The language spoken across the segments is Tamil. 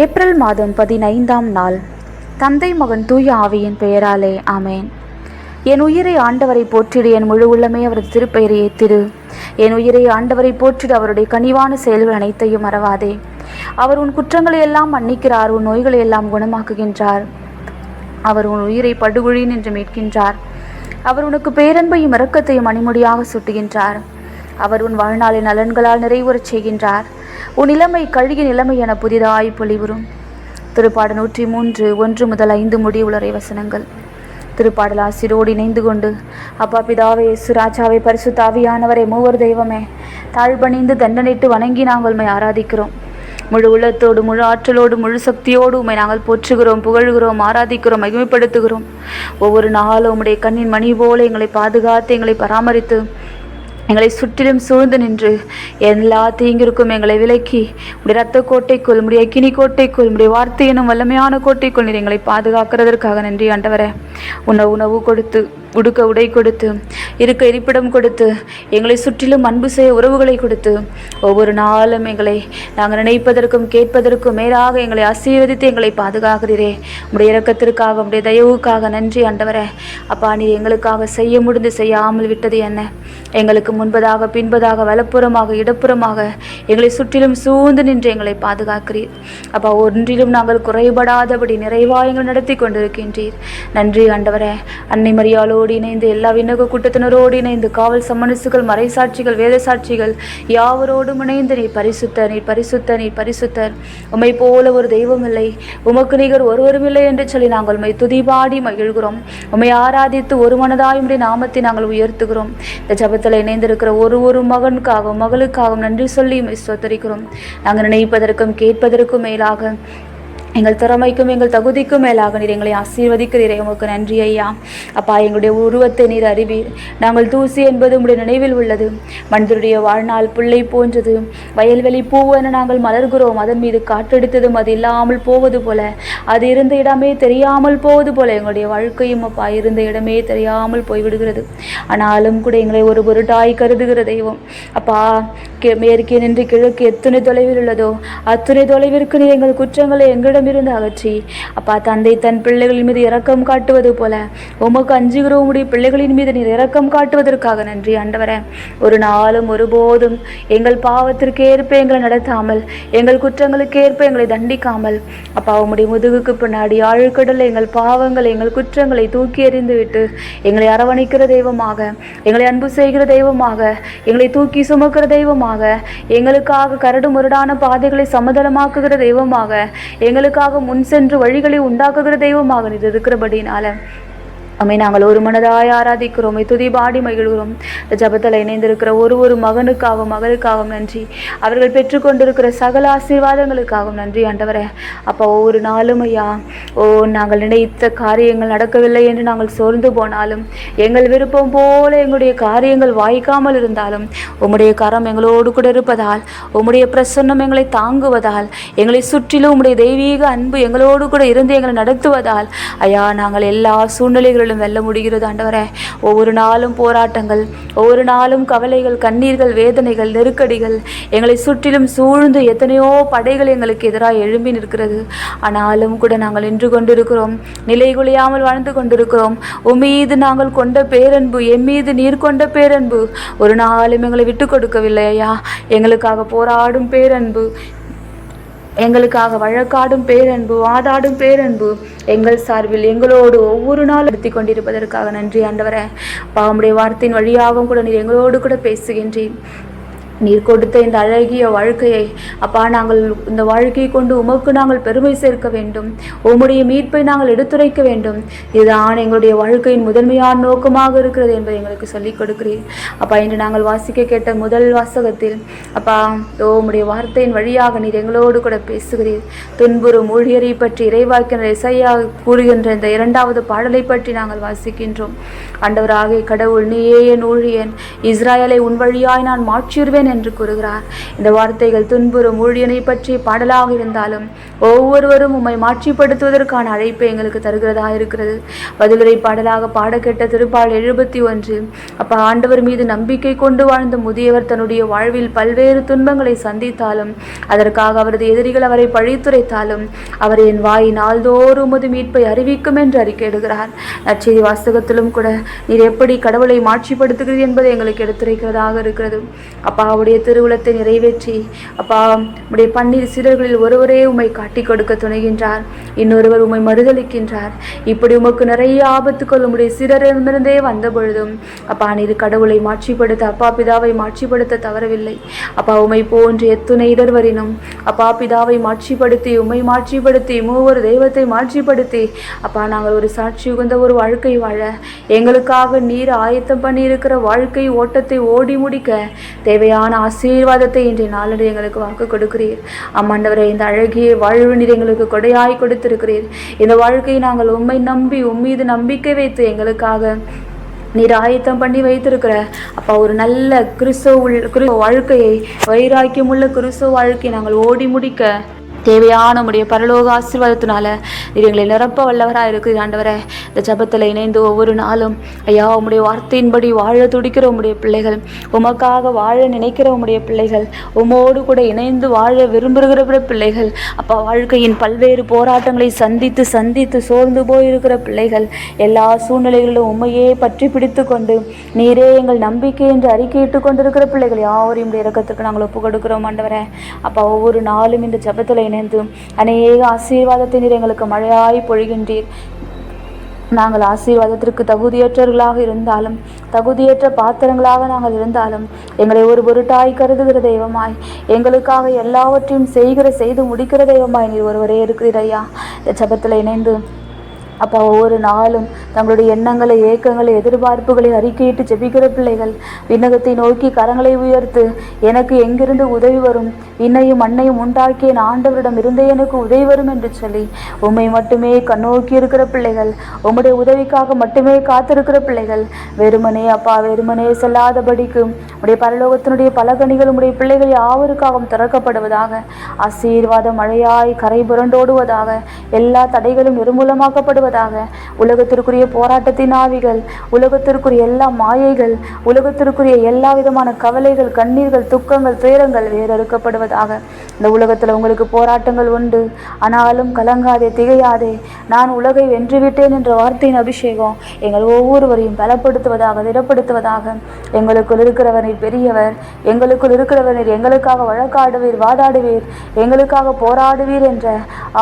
ஏப்ரல் மாதம் பதினைந்தாம் நாள். தந்தை மகன் தூய ஆவியின் பெயராலே ஆமேன். என் உயிரை ஆண்டவரை போற்றிடு என் முழு உள்ளமே அவரது திருப்பெயரை ஏத்திடு. என் உயிரை ஆண்டவரை போற்றிடு அவருடைய கனிவான செயல்கள் அனைத்தையும் மறவாதே. அவர் உன் குற்றங்களை எல்லாம் மன்னிக்கிறார் உன் நோய்களை எல்லாம் குணமாக்குகின்றார். அவர் உன் உயிரை படுகொழி என்று மீட்கின்றார். அவர் உனக்கு பேரன்பையும் இரக்கத்தையும் அணிமுடியாக சுட்டுகின்றார். அவர் உன் வாழ்நாளின் நலன்களால் நிறைவுறச் செய்கின்றார். உன் இளமை கழுகிய நிலைமை என புதிதாய் பொலிவுறும். திருப்பாடு நூற்றி மூன்று ஒன்று முதல் ஐந்து முடிவுளரை வசனங்கள். திருப்பாடல் ஆசிரோடு இணைந்து கொண்டு அப்பா பிதாவே சுராஜாவை பரிசுத்தாவியானவரை மூவர் தெய்வமே தாழ்பணிந்து தண்டனைட்டு வணங்கி நாங்கள் உண்மை ஆராதிக்கிறோம். முழு உள்ளத்தோடு முழு ஆற்றலோடு முழு சக்தியோடு உண்மை நாங்கள் போற்றுகிறோம் புகழ்கிறோம் ஆராதிக்கிறோம் மகிமைப்படுத்துகிறோம். ஒவ்வொரு நாளும் உம்முடைய கண்ணின் மணி போல எங்களை பாதுகாத்து எங்களை பராமரித்து எங்களை சுற்றிலும் சூழ்ந்து நின்று எல்லா தீங்கிற்கும் எங்களை விலக்கி உடைய ரத்த கோட்டைக்குள் உடைய கினி கோட்டைக்குள் உடைய வார்த்தை எனும் வல்லமையான கோட்டைக்குள் நீர் எங்களை பாதுகாக்கிறதற்காக நன்றி ஆண்டவரே. உணவு உணவு கொடுத்து உடுக்க உடை கொடுத்து இருக்க இருப்பிடம் கொடுத்து எங்களை சுற்றிலும் அன்பு செய்ய உறவுகளை கொடுத்து ஒவ்வொரு நாளும் எங்களை நாங்கள் நினைப்பதற்கும் கேட்பதற்கும் மேலாக எங்களை ஆசீர்வதித்து எங்களை பாதுகாக்கிறீரே. உடைய இறக்கத்திற்காக உடைய தயவுக்காக நன்றி ஆண்டவரே. அப்பா நீ எங்களுக்காக செய்ய முடிந்து செய்யாமல் விட்டது என்ன? எங்களுக்கு முன்பதாக பின்பதாக வலப்புறமாக இடப்புறமாக எங்களை சுற்றிலும் சூழ்ந்து நின்று எங்களை பாதுகாக்கிறீர். அப்பா ஒன்றிலும் நாங்கள் குறைபடாதபடி நிறைவாயங்கள் நடத்தி கொண்டிருக்கின்றீர். நன்றி ஆண்டவரே அன்னை மரியாளோடு இணைந்து எல்லா விண்ணக கூட்டத்தினரோடு இணைந்து காவல் சம்மனசுகள் மறைசாட்சிகள் வேத சாட்சிகள் யாவரோடும் இணைந்து நீ பரிசுத்தர் நீ பரிசுத்தர் நீ பரிசுத்தர் உமை போல ஒரு தெய்வம் இல்லை உமக்கு நிகர் ஒருவரும் இல்லை என்று சொல்லி நாங்கள் உண்மை துதிபாடி மகிழ்கிறோம். உம்மை ஆராதித்து ஒரு மனதாய் நாமத்தை நாங்கள் உயர்த்துகிறோம். இந்த ஜபத்தில் இணைந்திருக்கிற ஒரு ஒரு மகனுக்காகவும் மகளுக்காகவும் நன்றி சொல்லி உம்மை ஸ்தோத்தரிக்கிறோம். நாங்கள் நினைப்பதற்கும் கேட்பதற்கும் மேலாக எங்கள் திறமைக்கும் எங்கள் தகுதிக்கும் மேலாக நீர் எங்களை ஆசீர்வதிக்கிறீரே. உமக்கு நன்றி ஐயா. அப்பா எங்களுடைய உருவத்தை நீர் அறிவீர் நாங்கள் தூசி என்பது உங்களுடைய நினைவில் உள்ளது. மனிதருடைய வாழ்நாள் பிள்ளை போன்றது. வயல்வெளி பூவென நாங்கள் மலர்கிறோம். அதன் மீது காற்றெடுத்ததும் அது இல்லாமல் போவது போல. அது இருந்த இடமே தெரியாமல் போவது போல. எங்களுடைய வாழ்க்கையும் அப்பா இருந்த இடமே தெரியாமல் போய்விடுகிறது. ஆனாலும் கூட எங்களை ஒரு பொருட்டாய் கருதுகிற தெய்வம். அப்பா கே- மேற்கே நின்று கிழக்கு எத்தனை தொலைவில் உள்ளதோ அத்தனை தொலைவிற்கு நீர் எங்கள் குற்றங்களை எங்களிடமிருந்து அகற்றி. அப்பா தந்தை தன் பிள்ளைகளின் மீது இரக்கம் காட்டுவது போல உமக்கு அஞ்சுகிற உம்முடைய பிள்ளைகளின் மீது நீர் இரக்கம் காட்டுவதற்காக நன்றி ஆண்டவரே. ஒரு நாளும் ஒருபோதும் எங்கள் பாவத்திற்கு ஏற்ப எங்களை நடத்தாமல் எங்கள் குற்றங்களுக்கு ஏற்ப எங்களை தண்டிக்காமல் அப்பா உம்முடைய முதுகுக்கு பின்னாடி ஆழ்கடல் எங்கள் பாவங்கள் எங்கள் குற்றங்களை தூக்கி எறிந்து விட்டு எங்களை அரவணைக்கிற தெய்வமாக எங்களை அன்பு செய்கிற தெய்வமாக எங்களை தூக்கி சுமக்கிற தெய்வமாக எங்களுக்காக கரடு முரடான பாதைகளை சமதளமாக்குகிற தெய்வமாக எங்களுக்கு மக்களுக்காக முன் சென்று வழிகளை உண்டாக்குகிற தெய்வமாக நீர் இருக்கிறபடினால அமை நாங்கள் ஒரு மனதாய் ஆராதிக்கிறோம். துதி பாடி மகிழ்கிறோம். இந்த ஜபத்தில் இணைந்திருக்கிற ஒரு ஒரு மகனுக்காகவும் மகளுக்காகவும் நன்றி. அவர்கள் பெற்றுக்கொண்டிருக்கிற சகல ஆசீர்வாதங்களுக்காகவும் நன்றி ஆண்டவரே. அப்போ ஒவ்வொரு நாளும் ஐயா ஓ நாங்கள் நினைத்த காரியங்கள் நடக்கவில்லை என்று நாங்கள் சோர்ந்து போனாலும் எங்கள் விருப்பம் போல எங்களுடைய காரியங்கள் வாய்க்காமல் இருந்தாலும் உம்முடைய கரம் எங்களோடு கூட இருப்பதால் உம்முடைய பிரசன்னம் எங்களை தாங்குவதால் எங்களை சுற்றிலும் உம்முடைய தெய்வீக அன்பு எங்களோடு கூட இருந்து எங்களை நடத்துவதால் ஐயா நாங்கள் எல்லா சூழ்நிலைகளிலும் வெல்ல முடிகிறது ஆண்டவரே. ஒவ்வொரு நாளும் போராட்டங்கள் ஒவ்வொரு நாளும் கவலைகள் கண்ணீர்கள் வேதனைகள் நெருக்கடிகள் எங்களை சுற்றிலும் சூழ்ந்து எத்தனையோ படைகள் எங்களுக்கு எதிராக எழும்பி நிற்கிறது. ஆனாலும் கூட நாங்கள் நின்று கொண்டிருக்கிறோம் நிலைகுலையாமல் வாழ்ந்து கொண்டிருக்கிறோம். உம்மீது நாங்கள் கொண்ட பேரன்பு என் மீது நீர் கொண்ட பேரன்பு ஒரு நாளும் எங்களை விட்டு கொடுக்கவில்லை ஐயா. எங்களுக்காக போராடும் பேரன்பு எங்களுக்காக வழக்காடும் பேரன்பு வாதாடும் பேரன்பு எங்கள் சார்பில் எங்களோடு ஒவ்வொரு நாள் எடுத்தி கொண்டிருப்பதற்காக நன்றி ஆண்டவரே. பாவமுடைய வார்த்தையின் வழியாகவும் கூட நீர் எங்களோடு கூட பேசுகின்றேன் நீர் கொடுத்த இந்த அழகிய வாழ்க்கையை அப்பா நாங்கள் இந்த வாழ்க்கையை கொண்டு உமக்கு நாங்கள் பெருமை சேர்க்க வேண்டும். உம்முடைய மீட்பை நாங்கள் எடுத்துரைக்க வேண்டும். இதுதான் எங்களுடைய வாழ்க்கையின் முதன்மையான நோக்கமாக இருக்கிறது என்பதை எங்களுக்கு சொல்லிக் கொடுக்கிறீர். அப்பா இன்று நாங்கள் வாசிக்க கேட்ட முதல் வாசகத்தில் அப்பா ஓ உம்முடைய வார்த்தையின் வழியாக நீர் எங்களோடு கூட பேசுகிறீர். துன்புறும் ஊழியரை பற்றி இறைவாக்கினர் இசையா கூறுகின்ற இந்த இரண்டாவது பாடலை பற்றி நாங்கள் வாசிக்கின்றோம். ஆண்டவராகிய கடவுள் நீயே என் ஊழியன். இஸ்ராயலை உன் வழியாய் நான் மாற்றிடுவேன் என்று கூறுகிறார். இந்த வார்த்தைகள் துன்புறும் ஊழியனை பற்றி பாடலாக இருந்தாலும் ஒவ்வொருவரும் உம்மை மாற்றிப்படுத்துவதற்கான அழைப்பை எங்களுக்கு தருகிறதா இருக்கிறது. பதிலுரை பாடலாக பாடக்கெட்ட திருப்பால் எழுபத்தி ஒன்று அப்ப ஆண்டவர் மீது நம்பிக்கை கொண்டு வாழ்ந்த முதியவர் தன்னுடைய வாழ்வில் பல்வேறு துன்பங்களை சந்தித்தாலும் அதற்காக அவரது எதிரிகள் அவரை பழித்துரைத்தாலும் அவர் என் வாய் நாள்தோறும் உமது மீட்பை அறிவிக்கும் என்று அறிக்கையிடுகிறார். நற்செய்தி வாசகத்திலும் கூட நீர் எப்படி கடவுளை மாற்றிப்படுத்துகிறது என்பதை எங்களுக்கு எடுத்துரைக்கிறதாக இருக்கிறது. அப்பா அவருடைய திருவுளத்தை நிறைவேற்றி அப்பா உடைய பன்னீர் சிறர்களில் ஒருவரே உம்மை காட்டிக் கொடுக்க துணைகின்றார். இன்னொருவர் உம்மை மறுதளிக்கின்றார் இப்படி உமக்கு நிறைய ஆபத்துக்கள் உம்முடைய சிறரிடமிருந்தே வந்த பொழுதும் அப்பா நீர் கடவுளை மாட்சிப்படுத்த அப்பா பிதாவை மாட்சிப்படுத்த தவறவில்லை. அப்பா உமை போன்று எத்துணை இடர்வரினும் அப்பா பிதாவை மாட்சிப்படுத்தி உம்மை மாட்சிப்படுத்தி மூவர் தெய்வத்தை மாட்சிப்படுத்தி அப்பா நாங்கள் ஒரு சாட்சி உகந்த ஒரு வாழ்க்கை வாழ எங்களுக்காக நீர் ஆயத்தம் பண்ணியிருக்கிற வாழ்க்கை ஓட்டத்தை ஓடி முடிக்க தேவையான ஆசீர்வாதத்தை இன்றைய நாளில் எங்களுக்கு வாக்கு கொடுக்கிறீர். அம்மாண்டவரை இந்த அழகிய வாழ்வு நீர் எங்களுக்கு கொடையாய் கொடுத்திருக்கிறீர். இந்த வாழ்க்கையை நாங்கள் உண்மை நம்பி உம்மீது நம்பிக்கை வைத்து எங்களுக்காக நீர் ஆயத்தம் பண்ணி வைத்திருக்கிற அப்பா ஒரு நல்ல கிறிஸ்தவ உள் கிறிஸ்தவ வாழ்க்கையை வைராக்கியமுள்ள கிறிஸ்தவ வாழ்க்கையை நாங்கள் ஓடி முடிக்க தேவையான உடைய பரலோக ஆசீர்வாதத்தினால நீர் எங்களை நிரப்ப வல்லவராக இருக்குது ஆண்டவரே. இந்த ஜபத்தில் இணைந்து ஒவ்வொரு நாளும் ஐயா உம்முடைய வார்த்தையின்படி வாழ துடிக்கிற உம்முடைய பிள்ளைகள் உமக்காக வாழ நினைக்கிற உம்முடைய பிள்ளைகள் உமோடு கூட இணைந்து வாழ விரும்புகிற பிள்ளைகள் அப்போ வாழ்க்கையின் பல்வேறு போராட்டங்களை சந்தித்து சந்தித்து சோர்ந்து போயிருக்கிற பிள்ளைகள் எல்லா சூழ்நிலைகளிலும் உண்மையே பற்றி பிடித்து கொண்டு நீரே எங்கள் நம்பிக்கை என்று அறிக்கையிட்டு கொண்டிருக்கிற பிள்ளைகள் யாவரையும் இறக்கத்திற்கு நாங்கள் ஒப்பு கொடுக்கிறோம் ஆண்டவரே. அப்போ ஒவ்வொரு நாளும் இந்த ஜபத்தில் இணைந்து அநேக ஆசீர்வாதத்தை நீர் எங்களுக்கு மழையாய் பொழிகின்றீர். நாங்கள் ஆசீர்வாதத்திற்கு தகுதியற்றவர்களாக இருந்தாலும் தகுதியற்ற பாத்திரங்களாக நாங்கள் இருந்தாலும் எங்களை ஒரு பொருட்டாய் கருதுகிற தெய்வமாய் எங்களுக்காக எல்லாவற்றையும் செய்கிற செய்து முடிக்கிற தெய்வமாய் நீர் ஒருவரே இருக்கிறையா இந்த ஜபத்தில் இணைந்து அப்போ ஒவ்வொரு நாளும் தங்களுடைய எண்ணங்களை ஏக்கங்களை எதிர்பார்ப்புகளை அறிக்கையிட்டு ஜெபிக்கிற பிள்ளைகள் விண்ணகத்தை நோக்கி கரங்களை உயர்த்து எனக்கு எங்கிருந்து உதவி வரும்? விண்ணையும் மண்ணையும் உண்டாக்கிய ஆண்டவரிடம் இருந்தே எனக்கு உதவி வரும் என்று சொல்லி உம்மை மட்டுமே கண்ணோக்கி இருக்கிற பிள்ளைகள் உம்முடைய உதவிக்காக மட்டுமே காத்திருக்கிற பிள்ளைகள். வெறுமனே அப்பா வெறுமனே செல்லாதபடிக்கு உடைய பரலோகத்தினுடைய பலகணிகள் உடைய பிள்ளைகள் யாவருக்காகவும் திறக்கப்படுவதாக ஆசீர்வாத மழையாய் கரை புரண்டோடுவதாக எல்லா தடைகளும் நிர்மூலமாக்கப்படுவதாக உலகத்திற்குரிய போராட்டத்தின் ஆவிகள் உலகத்திற்குரிய எல்லா மாயைகள் உலகத்திற்குரிய எல்லா விதமான கவலைகள் கண்ணீர்கள் துக்கங்கள் துயரங்கள் வேறறுக்கப்படுவதாக இந்த உலகத்தில் உங்களுக்கு போராட்டங்கள் உண்டு. ஆனாலும் கலங்காதே திகையாதே. நான் உலகை வென்றுவிட்டேன் என்ற வார்த்தையின் அபிஷேகம் எங்கள் ஒவ்வொருவரையும் பலப்படுத்துவதாக திடப்படுத்துவதாக. எங்களுக்குள் இருக்கிறவர் நீர் பெரியவர். எங்களுக்குள் இருக்கிறவர் நீர் எங்களுக்காக வழக்காடுவீர் வாதாடுவீர். எங்களுக்காக போராடுவீர் என்ற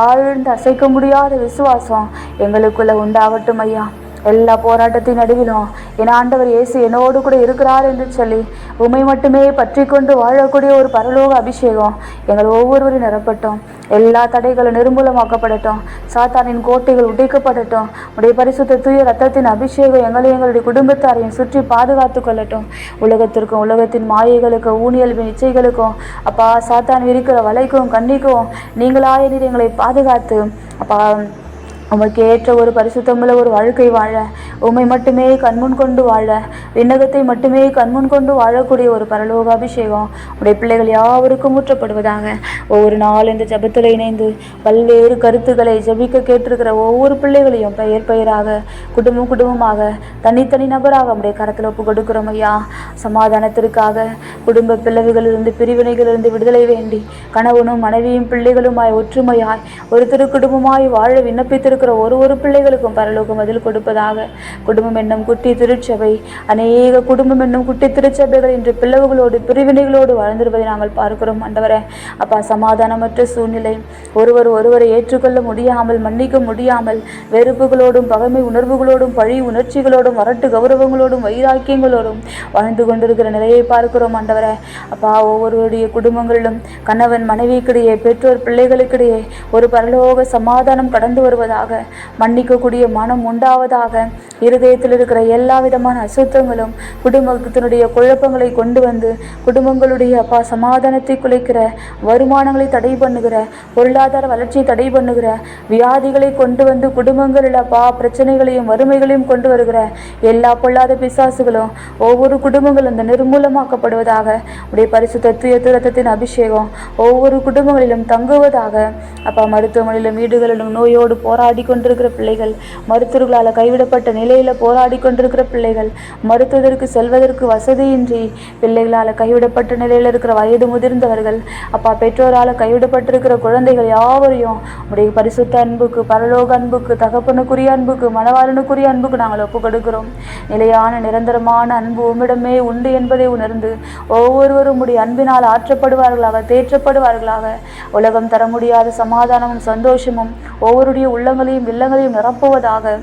ஆழ்ந்து அசைக்க முடியாத விசுவாசம் எங்களுக்குள்ள உண்டாகட்டும் ஐயா. எல்லா போராட்டத்தின் நடுவிலும் என் ஆண்டவர் இயேசு என்னோடு கூட இருக்கிறார் என்று சொல்லி உமை மட்டுமே பற்றி கொண்டு வாழக்கூடிய ஒரு பரலோக அபிஷேகம் எங்கள் ஒவ்வொருவரும் நிரப்பட்டோம். எல்லா தடைகளும் நிர்மூலமாக்கப்படட்டும். சாத்தானின் கோட்டைகள் உடைக்கப்படட்டும். உடைய பரிசுத்த தூய ரத்தத்தின் அபிஷேகம் எங்களை எங்களுடைய குடும்பத்தாரையும் சுற்றி பாதுகாத்து கொள்ளட்டும். உலகத்திற்கும் உலகத்தின் மாயைகளுக்கும் ஊனியல்பின் இச்சைகளுக்கும் அப்பா சாத்தான் விரிக்கிற வலைக்கும் கண்ணிக்கும் நீங்களாய நீர் எங்களை பாதுகாத்து அப்பா உமக்கு ஏற்ற ஒரு பரிசுத்தமுள்ள ஒரு வாழ்க்கை வாழ உம்மை மட்டுமே கண்முன் கொண்டு வாழ விண்ணகத்தை மட்டுமே கண்முன் கொண்டு வாழக்கூடிய ஒரு பரலோக அபிஷேகம் உடைய பிள்ளைகள் யாவருக்கும் ஊற்றப்படுவதாக. ஒவ்வொரு நாள் இந்த ஜபத்தில் இணைந்து பல்வேறு கருத்துக்களை ஜபிக்க கேட்டிருக்கிற ஒவ்வொரு பிள்ளைகளையும் பெயர் பெயராக குடும்பம் குடும்பமாக தனித்தனி நபராக நம்முடைய கரத்தில் ஒப்பு கொடுக்கிறோம் ஐயா. சமாதானத்திற்காக குடும்ப பிளவுகளிலிருந்து பிரிவினைகளிலிருந்து விடுதலை வேண்டி கணவனும் மனைவியும் பிள்ளைகளுமாய் ஒற்றுமையாய் ஒரு திரு குடும்பமாய் வாழ விண்ணப்பித்திருக்கிற ஒரு ஒரு பிள்ளைகளுக்கும் பரலோகம் பதில் கொடுப்பதாக குடும்பம் என்னும் குட்டி திருச்சபை அநேக குடும்பம் என்னும் குட்டி திருச்சபைகள் இன்று பிளவுகளோடு பிரிவினைகளோடு வாழ்ந்திருப்பதை நாங்கள் பார்க்கிறோம். ஆண்டவரே அப்பா சமாதானமற்ற சூழ்நிலை. ஒருவர் ஒருவரை ஏற்றுக்கொள்ள முடியாமல் மன்னிக்க முடியாமல் வெறுப்புகளோடும் பகைமை உணர்வுகளோடும் பழி உணர்ச்சிகளோடும் வரட்டு கௌரவங்களோடும் வைராக்கியங்களோடும் வாழ்ந்து கொண்டிருக்கிற நிலையை பார்க்கிறோம். ஆண்டவரே அப்பா ஒவ்வொருவருடைய குடும்பங்களிலும் கணவன் மனைவிக்கிடையே பெற்றோர் பிள்ளைகளுக்கிடையே ஒரு பரலோக சமாதானம் கடந்து வருவதாக மன்னிக்கக்கூடிய மனம் உண்டாவதாக இருதயத்தில் இருக்கிற எல்லா விதமான அசுத்தங்களும் குடும்பத்தினுடைய குழப்பங்களை கொண்டு வந்து குடும்பங்களுடைய அப்பா சமாதானத்தை குலைக்கிற வருமானங்களை தடை பண்ணுகிற பொருளாதார வளர்ச்சியை தடை பண்ணுகிற வியாதிகளை கொண்டு வந்து குடும்பங்களில் அப்பா பிரச்சனைகளையும் வறுமைகளையும் கொண்டு வருகிற எல்லா பொல்லாத பிசாசுகளும் ஒவ்வொரு குடும்பங்களும் இந்த நிர்மூலமாக்கப்படுவதாக உடைய பரிசுத்த தூய ரத்தத்தின் அபிஷேகம் ஒவ்வொரு குடும்பங்களிலும் தங்குவதாக. அப்பா மருத்துவமனையிலும் வீடுகளிலும் நோயோடு போராடி கொண்டிருக்கிற பிள்ளைகள் மருத்துவர்களால் கைவிடப்பட்ட நிலையில் போராடி கொண்டிருக்கிற பிள்ளைகள் மருத்துவதற்கு செல்வதற்கு வசதியின்றி பிள்ளைகளால் கைவிடப்பட்ட நிலையில் இருக்கிற வயது முதிர்ந்தவர்கள் அப்பா பெற்றோரால் கைவிடப்பட்டிருக்கிற குழந்தைகள் யாவரையும் உடைய பரிசுத்த அன்புக்கு பரலோக அன்புக்கு தகப்பனுக்குரிய அன்புக்கு மனவாளனுக்குரிய அன்புக்கு நாங்கள் ஒப்பு கொடுக்கிறோம். நிலையான நிரந்தரமான அன்பு உம்மிடமே உண்டு என்பதை உணர்ந்து ஒவ்வொருவரும் உடைய அன்பினால் ஆற்றப்படுவார்களாக தேற்றப்படுவார்களாக. உலகம் தர முடியாத சமாதானமும் சந்தோஷமும் ஒவ்வொருடைய உள்ளங்களையும் வில்லங்களையும் நிரப்புவதாக.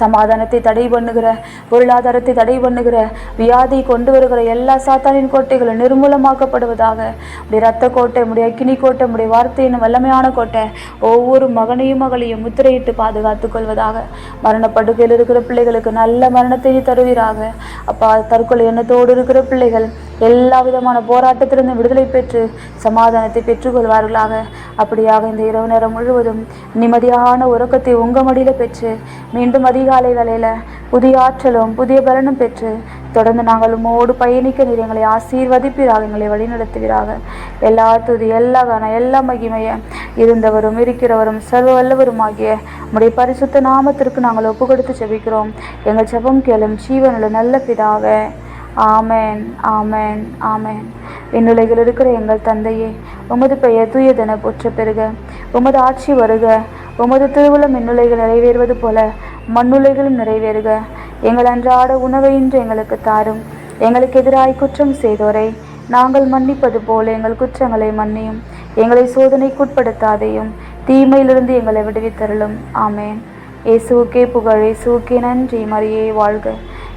சமாதானத்தை தடை பண்ணுகிற பொருளாதாரத்தை தடை பண்ணுகிற வியாதி கொண்டு வருகிற எல்லா சாத்தானின் கோட்டைகளும் நிர்மூலமாக்கப்படுவதாக. உடைய ரத்த கோட்டை உடைய அக்கினி கோட்டை உடைய வார்த்தையின் வல்லமையான கோட்டை ஒவ்வொரு மகனையும் மகளையும் முத்திரையிட்டு பாதுகாத்துக் கொள்வதாக. மரணப்படுகையில் இருக்கிற பிள்ளைகளுக்கு நல்ல மரணத்தை தருவீராக. அப்பா தற்கொலை எண்ணத்தோடு இருக்கிற பிள்ளைகள் எல்லா விதமான போராட்டத்திலிருந்து விடுதலை பெற்று சமாதானத்தை பெற்றுக்கொள்வார்களாக. அப்படியாக இந்த இரவு நேரம் முழுவதும் நிம்மதியான உறக்கத்தை உங்கள் மடியில் பெற்று மீண்டும் அதிகாலை வேலையில் புதிய ஆற்றலும் புதிய பலனும் பெற்று தொடர்ந்து நாங்கள் உமோடு பயணிக்க நீர் எங்களை ஆசீர்வதிப்பீராக எங்களை வழிநடத்துவீராக. எல்லா துதி எல்லா கன எல்லா மகிமைய இருந்தவரும் இருக்கிறவரும் சர்வ வல்லவருமாகிய உடைய பரிசுத்த நாமத்திற்கு நாங்கள் ஒப்பு கொடுத்து செபிக்கிறோம். எங்கள் செபம் கேளும் ஜீவனுள்ள நல்ல பிதாவே. ஆமென் ஆமேன் ஆமேன். என்னுலகில் இருக்கிற எங்கள் தந்தையே உமது பெயர் தூயதென போற்ற பெறுக. உமது ஆட்சி வருக. உமது திருவுளம் மின்னுலைகள் நிறைவேறுவது போல மண்ணுலைகளும் நிறைவேறுக. எங்கள் அன்றாட உணவை இன்று எங்களுக்கு தாரும். எங்களுக்கு எதிராய் குற்றம் செய்தோரை நாங்கள் மன்னிப்பது போல எங்கள் குற்றங்களை மன்னியும். எங்களை சோதனைக்குட்படுத்தாதையும் தீமையிலிருந்து எங்களை விடுவித்தருளும். ஆமேன். இயேசுவுக்கே புகழ் இயேசுவுக்கே நன்றி. மரியே வாழ்க.